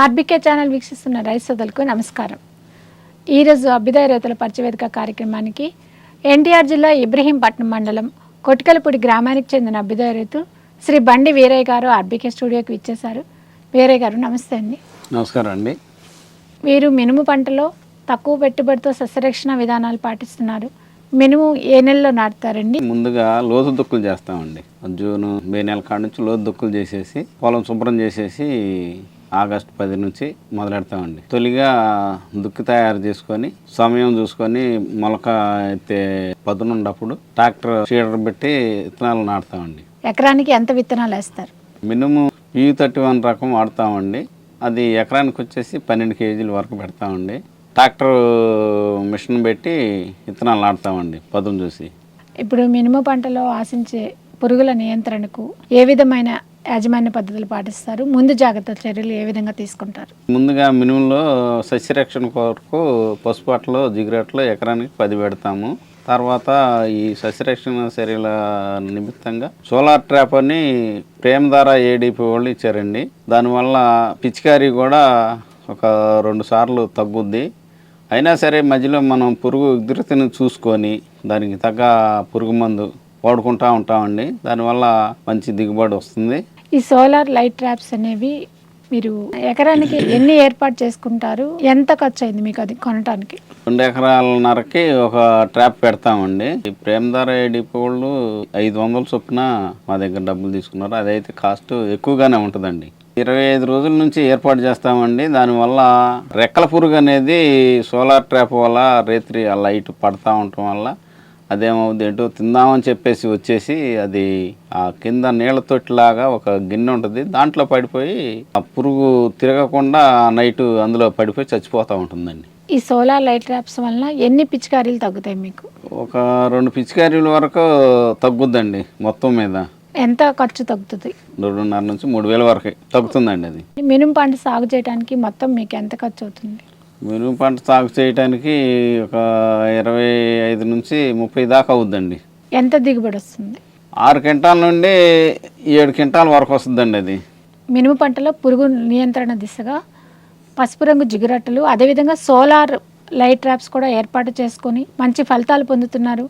RBK channel వీక్షిస్తున్న రైతు సోదరులకు నమస్కారం. ఈరోజు అభ్యుదయ రైతుల పరిచయవేదిక కార్యక్రమానికి ఎన్టీఆర్ జిల్లా ఇబ్రహీంపట్నం మండలం కొట్కలపూడి గ్రామానికి చెందిన అభ్యుదయ రైతు శ్రీ బండి వీరయ్య గారు ఆర్బీకే స్టూడియోకి ఇచ్చేశారు వీరయ్య గారు నమస్తే అండి. నమస్కారం అండి. వీరు మినుము పంటలో తక్కువ పెట్టుబడితో సస్యరక్షణ విధానాలు పాటిస్తున్నారు. మినుము ఏ నెలలో నాటుతారండి? ముందుగా లోతు దుక్కులు చేస్తామండి. జూన్ మే నెల కాడ నుంచి లోతు దుక్కులు చేసేసి పొలం శుభ్రం చేసేసి ఆగస్టు పది నుంచి మొదలెడతామండి. తొలిగా దుక్కి తయారు చేసుకొని సమయం చూసుకొని మొలక ఎత్తే పదునున్నప్పుడు ట్రాక్టర్ షీడర్ పెట్టి విత్తనాలు నాటుతామండి. ఎకరానికి ఎంత విత్తనాలు వేస్తారు? మినిమం పీ థర్టీ వన్ రకం వాడతామండి. అది ఎకరానికి వచ్చేసి పన్నెండు కేజీల వరకు పెడతామండి. ట్రాక్టర్ మిషన్ పెట్టి విత్తనాలు నాటుతామండి పదును చూసి. ఇప్పుడు మినుము పంటలో ఆశించే పురుగుల నియంత్రణకు ఏ విధమైన యాజమాన్య పద్ధతులు పాటిస్తారు. ముందు జాగ్రత్త చర్యలు ఏ విధంగా తీసుకుంటారు? ముందుగా మినుములో సస్యరక్షణ కొరకు పసుపు అట్టలు జిగురట్లు ఎకరానికి పది పెడతాము. తర్వాత ఈ సస్యరక్షణ చర్యల నిమిత్తంగా సోలార్ ట్రాప్ అని ప్రేమధార ఏడీపీ వాళ్ళు ఇచ్చారండి. దానివల్ల పిచికారీ కూడా ఒక రెండు సార్లు తగ్గుద్ది. అయినా సరే మధ్యలో మనం పురుగు ఉధృతిని చూసుకొని దానికి తగ్గ పురుగు మందు వాడుకుంటూ ఉంటామండి. దానివల్ల మంచి దిగుబడి వస్తుంది. ఈ సోలార్ లైట్ ట్రాప్స్ అనేవి మీరు ఎకరానికి ఎన్ని ఏర్పాటు చేసుకుంటారు? ఎంత ఖర్చు అయింది మీకు అది కొనటానికి? రెండు ఎకరాలన్నరకి ఒక ట్రాప్ పెడతామండి. ఈ ప్రేమధార డిపోళ్ళు వాళ్ళు ఐదు వందల చొప్పున మా దగ్గర డబ్బులు తీసుకున్నారు. అదైతే కాస్ట్ ఎక్కువగానే ఉంటుందండి. ఇరవై ఐదు రోజుల నుంచి ఏర్పాటు చేస్తామండి. దానివల్ల రెక్కల పురుగు అనేది సోలార్ ట్రాప్ వల్ల రేత్రి ఆ లైట్ పడతా ఉండటం వల్ల అదేమవుద్ది ఏంటో తిందామని చెప్పేసి వచ్చేసి అది ఆ కింద నీళ్ళ తొట్టిలాగా ఒక గిన్నె ఉంటుంది. దాంట్లో పడిపోయి ఆ పురుగు తిరగకుండా నైట్ అందులో పడిపోయి చచ్చిపోతూ ఉంటుందండి. ఈ సోలార్ లైట్ ట్రాప్స్ వలన ఎన్ని పిచికారీలు తగ్గుతాయి మీకు? ఒక రెండు పిచికారీల వరకు తగ్గుద్దండి మొత్తం మీద. ఎంత ఖర్చు తగ్గుతుంది? రెండున్నర నుంచి మూడు వేల వరకు తగ్గుతుందండి అది. మినుము పంట సాగు చేయడానికి మొత్తం మీకు ఎంత ఖర్చు అవుతుంది మినుము పంట సాగు చేయడానికి ఒక ఇరవై ఐదు నుంచి ముప్పై దాకా అవుద్దండి. ఎంత దిగుబడి వస్తుంది? ఆరు క్వింటాల నుండి ఏడు క్వింటాల వరకు వస్తుందండి అది. మినుము పంటలో పురుగు నియంత్రణ దిశగా పసుపు రంగు జిగురట్టలు అదేవిధంగా సోలార్ లైట్ ట్రాప్స్ కూడా ఏర్పాటు చేసుకొని మంచి ఫలితాలు పొందుతున్నారు.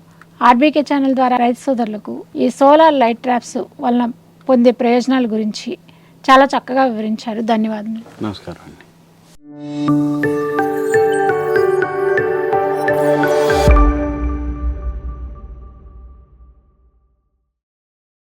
ఆర్బీకే ఛానల్ ద్వారా రైతు సోదరులకు ఈ సోలార్ లైట్ ట్రాప్స్ వలన పొందే ప్రయోజనాల గురించి చాలా చక్కగా వివరించారు. ధన్యవాదాలు నమస్కారం అండి. Thank you.